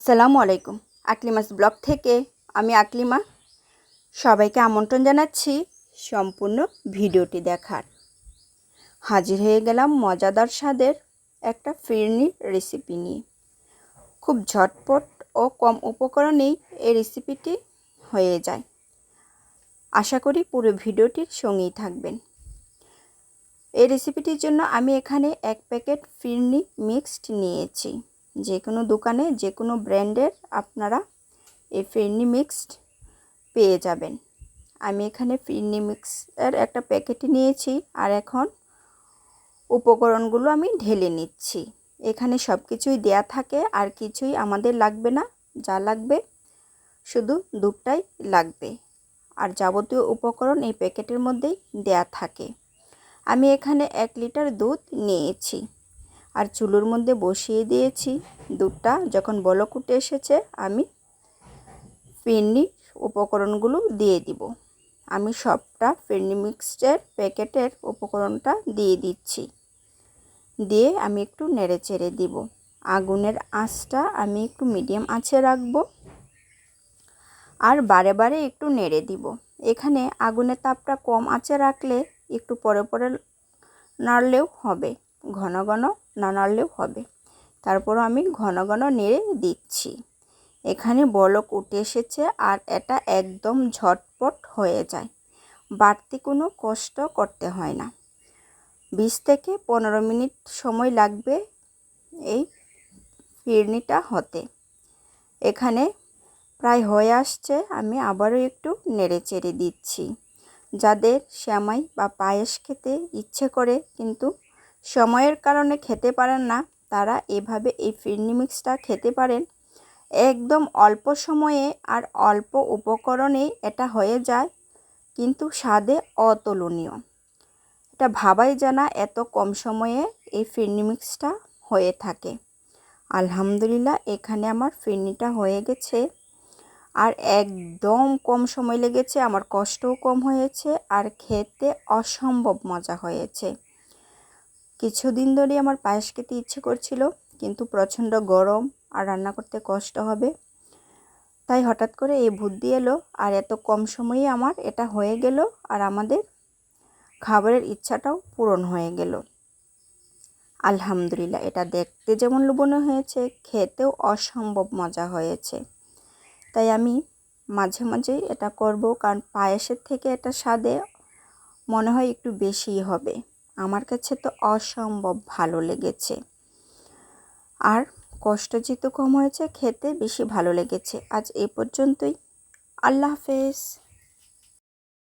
আসসালামু আলাইকুম। আকলিমাস ব্লগ থেকে আমি আকলিমা। সবাইকে আমন্ত্রণ জানাচ্ছি সম্পূর্ণ ভিডিওটি দেখার। হাজির হয়ে গেলাম মজাদার স্বাদের একটা ফিরনি রেসিপি নিয়ে। খুব ঝটপট ও কম উপকরণেই এই রেসিপিটি হয়ে যায়। আশা করি পুরো ভিডিওটির সঙ্গেই থাকবেন। এই রেসিপিটির জন্য আমি এখানে এক প্যাকেট ফিরনি মিক্সড নিয়েছি। যে কোনো দোকানে যে কোনো ব্র্যান্ডের আপনারা এই ফিরনি মিক্সড পেয়ে যাবেন। আমি এখানে ফিরনি মিক্সের একটা প্যাকেটই নিয়েছি আর এখন উপকরণগুলো আমি ঢেলে নিচ্ছি। এখানে সব কিছুই দেয়া থাকে, আর কিছুই আমাদের লাগবে না, যা লাগবে শুধু দুধটাই লাগবে। আর যাবতীয় উপকরণ এই প্যাকেটের মধ্যেই দেয়া থাকে। আমি এখানে এক লিটার দুধ নিয়েছি। আর চুলোর মধ্যে বসিয়ে দিয়েছি দুধটা। যখন বলক উঠে এসেছে, আমি ফিরনি উপকরণগুলো দিয়ে দিব। আমি সবটা ফিরনি মিক্সচার প্যাকেটের উপকরণটা দিয়ে দিচ্ছি। দিয়ে আমি একটু নেড়ে চেড়ে দিব। আগুনের আঁচটা আমি একটু মিডিয়াম আঁচে রাখব। আর বারে বারে একটু নেড়ে দিব। এখানে আগুনের তাপটা কম আঁচে রাখলে একটু পরে পরে নাড়লেও হবে। ঘন ঘন না নাড়লেও হবে। তারপরও আমি ঘন ঘন নেড়ে দিচ্ছি। এখানে বলক উঠে এসেছে আর এটা একদম ঝটপট হয়ে যায়। বাড়তি কোনো কষ্ট করতে হয় না। বিশ থেকে পনেরো মিনিট সময় লাগবে এই ফিরনিটা হতে। এখানে প্রায় হয়ে আসছে, আমি আবারও একটু নেড়ে চেড়ে দিচ্ছি। যাদের শ্যামাই বা পায়েস খেতে ইচ্ছে করে কিন্তু সময়ের কারণে খেতে পারেন না, তারা এভাবে এই ফিরনি মিক্সটা খেতে পারেন। একদম অল্প সময়ে আর অল্প উপকরণে এটা হয়ে যায়, কিন্তু স্বাদে অতুলনীয়। এটা ভাবাই জানা এত কম সময়ে এই ফিরনি মিক্সটা হয়ে থাকে। আলহামদুলিল্লাহ, এখানে আমার ফিরনিটা হয়ে গেছে। আর একদম কম সময় লেগেছে, আমার কষ্টও কম হয়েছে, আর খেতে অসম্ভব মজা হয়েছে। কিছুদিন ধরেই আমার পায়েস খেতে ইচ্ছে করছিল, কিন্তু প্রচণ্ড গরম আর রান্না করতে কষ্ট হবে। তাই হঠাৎ করে এই বুদ্ধি এলো, আর এত কম সময়ে আমার এটা হয়ে গেল আর আমাদের খাবারের ইচ্ছাটাও পূরণ হয়ে গেল। আলহামদুলিল্লাহ, এটা দেখতে যেমন লোভনীয় হয়েছে, খেতেও অসম্ভব মজা হয়েছে। তাই আমি মাঝে মাঝেই এটা করব, কারণ পায়েসের থেকে এটা স্বাদে মনে হয় একটু বেশিই হবে। আমার কাছে তো অসম্ভব ভালো লেগেছে। আর কষ্ট যেহেতু কম হয়েছে, খেতে বেশি ভালো লেগেছে। আজ এ পর্যন্তই। আল্লাহ হাফেজ।